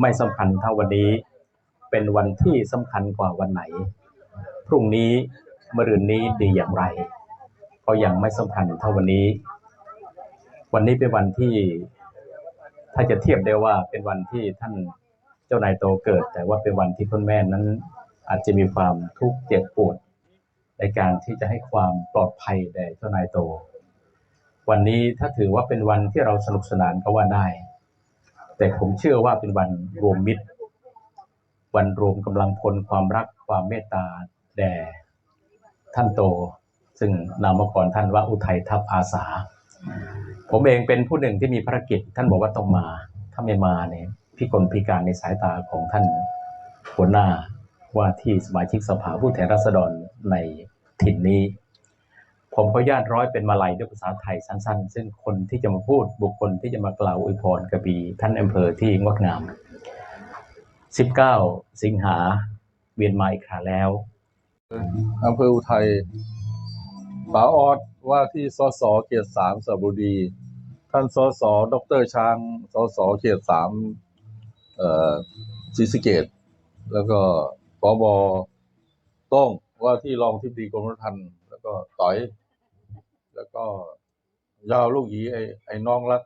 ไม่สำคัญเท่าวันนี้ เป็นวันที่สำคัญกว่าวันไหน พรุ่งนี้มะรืนนี้ดีอย่างไร ก็ยังไม่สำคัญเท่าวันนี้ วันนี้เป็นวันที่ถ้าจะเทียบได้ว่าเป็นวันที่ท่านเจ้านายโตเกิด แต่ว่าเป็นวันที่คุณแม่นั้น อาจจะมีความทุกข์เจ็บปวด ในการที่จะให้ความปลอดภัยแด่เจ้านายโต วันนี้ถ้าถือว่าเป็นวันที่เราสนุกสนานก็ว่าได้ แต่ผมเชื่อว่าเป็นวันรวมมิตร วันรวมกำลังพลความรักความเมตตาแด่ท่านโต ซึ่งนามกรท่านว่าอุทัยทัพอาสา ผมเองเป็นผู้หนึ่งที่มีภารกิจ ท่านบอกว่าต้องมา ถ้าไม่มาเนี่ยพิกลพิการในสายตาของท่านหัวหน้าว่าที่สมาชิกสภาผู้แทนราษฎรในถิ่นนี้ ผมขอญาตร้อยเป็นมาลัยด้วยภาษาไทยสั้นๆ ซึ่งคนที่จะมาพูดบุคคลที่จะมากล่าวอวยพรกระบีท่านอำเภอที่งดงาม 19 สิงหาเวียนมาอีกคราแล้วอำเภออุทัยป๋าออดว่าที่สสเขตสามสระบุรี ท่านสสดรช้างสสเขตสามศรีสะเกต แล้วก็ปบต้องว่าที่รองทิบดีกรมรัทันแล้วก็ต่อย แล้วก็ยาวลูกหยีไอ้ไอ้น้องรัก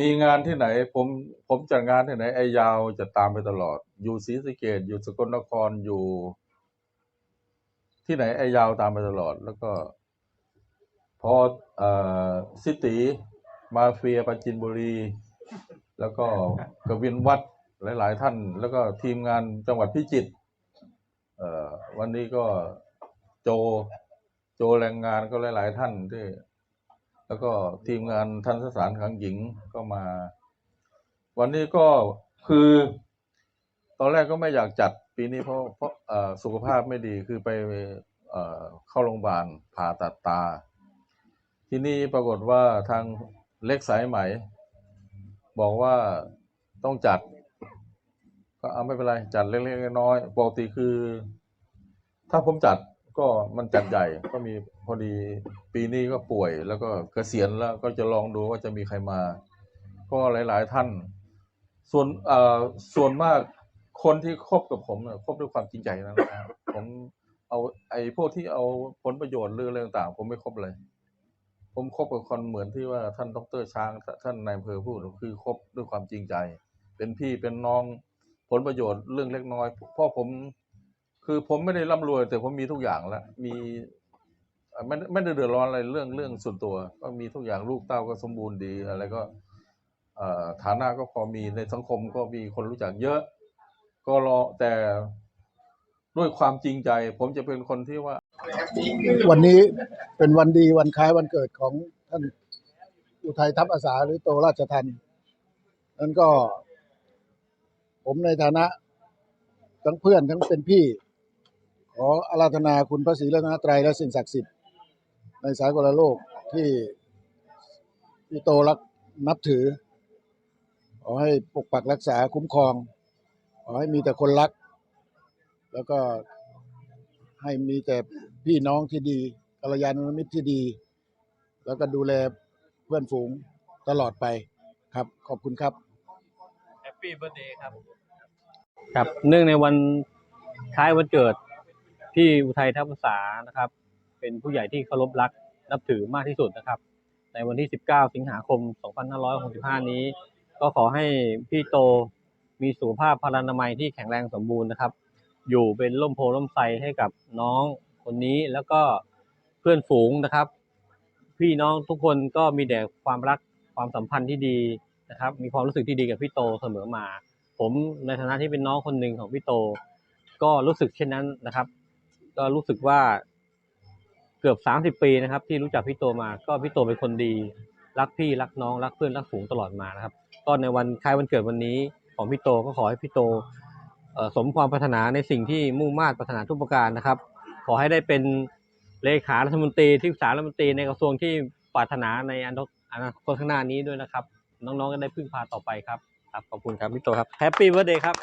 มีงานที่ไหน ผมผมจัดงานที่ไหน ไอ้ยาวจะตามไปตลอด อยู่ศรีสะเกดอยู่สกลนครอยู่ ที่ไหนไอ้ยาวตามไปตลอด แล้วก็ พอเอ่อซิตีมาเฟียปราจินบุรี แล้วก็กวินวัดหลาย ๆ ท่าน แล้วก็ทีมงานจังหวัดพิจิตรเอ่อวันนี้ก็โจ โจแรงงานก็หลาย ๆ ท่านที่แล้วก็ทีมงานทันสถานขังหญิงก็มา วันนี้ก็คือ ตอนแรกก็ไม่อยากจัดปีนี้เพราะเพราะสุขภาพไม่ดีคือไปเอ่อเข้าโรงพยาบาลผ่าตัดตา ที่นี่ปรากฏว่าทางเล็กสายไหม บอกว่าต้องจัด ก็เอาไม่เป็นไร จัดเล็กๆน้อยๆปกติคือ ถ้าผมจัด ก็มันจัดใหญ่ก็มีพอดีปีนี้ก็ป่วย แล้วก็เกษียณแล้วก็จะลองดูว่าจะมีใครมา ก็หลาย ๆ ท่าน ส่วนเอ่อส่วนมากคนที่คบกับผมเนี่ยคบด้วยความจริงใจนะครับผมเอาไอ้พวกที่เอาผลประโยชน์เรื่องอะไรต่าง ผมไม่คบเลย ผมคบกับคนเหมือนที่ว่าท่านดรช้าง ท่านนายอำเภอพูดคือคบด้วยความจริงใจ เป็นพี่เป็นน้องผลประโยชน์เรื่องเล็กน้อยเพราะผม คือผมไม่ได้ร่ำรวย แต่ผมมีทุกอย่างแล้วมีไม่ได้ไม่ได้เดือดร้อนอะไรเรื่องเรื่องส่วนตัว ก็มีทุกอย่างลูกเต้าก็สมบูรณ์ดีอะไรก็ฐานะก็พอมีในสังคมก็มีคนรู้จักเยอะ ก็รอแต่ด้วยความจริงใจ ผมจะเป็นคนที่ว่า วันนี้เป็นวันดีวันคล้ายวันเกิดของท่านอุทัยทัพอาสาหรือโตราชทันนั้นก็ ผมในฐานะ ทั้งเพื่อนทั้งเป็นพี่ ออาราธนาคุณพระศรีรัตนตรัยและสิ่งศักดิ์สิทธิ์ในสากลโลกที่ที่โตรักนับถือ ขอให้ปกปักรักษาคุ้มครอง ขอให้มีแต่คนรัก แล้วก็ให้มีแต่พี่น้องที่ดีกัลยาณมิตรที่ดี แล้วก็ดูแลเพื่อนฝูงตลอดไปครับ ขอบคุณครับแฮปปี้เบ t ร์ a เดย์ครับ ครับ เนื่องในวันคล้ายวันเกิด ที่อุทัยทัพภาษานะครับ เป็นผู้ใหญ่ที่เคารพรักนับถือมากที่สุดนะครับ ในวันที่ 19 สิงหาคม 2565 นี้ ก็ขอให้พี่โตมีสุขภาพพลานามัยที่แข็งแรงสมบูรณ์นะครับ อยู่เป็นร่มโพล่มไทรให้กับน้องคนนี้แล้วก็เพื่อนฝูงนะครับ พี่น้องทุกคนก็มีแต่ความรักความสัมพันธ์ที่ดีนะครับ มีความรู้สึกที่ดีกับพี่โตเสมอมา ผมในฐานะที่เป็นน้องคนหนึ่งของพี่โต ก็รู้สึกเช่นนั้นนะครับ ก็รู้สึกว่าเกือบสามสิบปีนะครับ ที่รู้จักพี่โตมา ก็พี่โตเป็นคนดี รักพี่รักน้องรักเพื่อนรักฝูงตลอดมานะครับ ก็ในวันคล้ายวันเกิดวันนี้ของพี่โตก็ขอให้พี่โตสมความปรารถนาในสิ่งที่มุ่งมา่ปรารถนาทุกประการนะครับ ขอให้ได้เป็นเลขารัฐมนตรีที่ปรึกษารัฐมนตรีในกระทรวงที่ปรารถนาในอนาคตอนาคตข้างหน้านี้ด้วยนะครับ น้องๆก็ได้พึ่งพาต่อไปครับครับขอบคุณครับพี่โตครับแฮปปี้เบิร์ดเดย์ครับ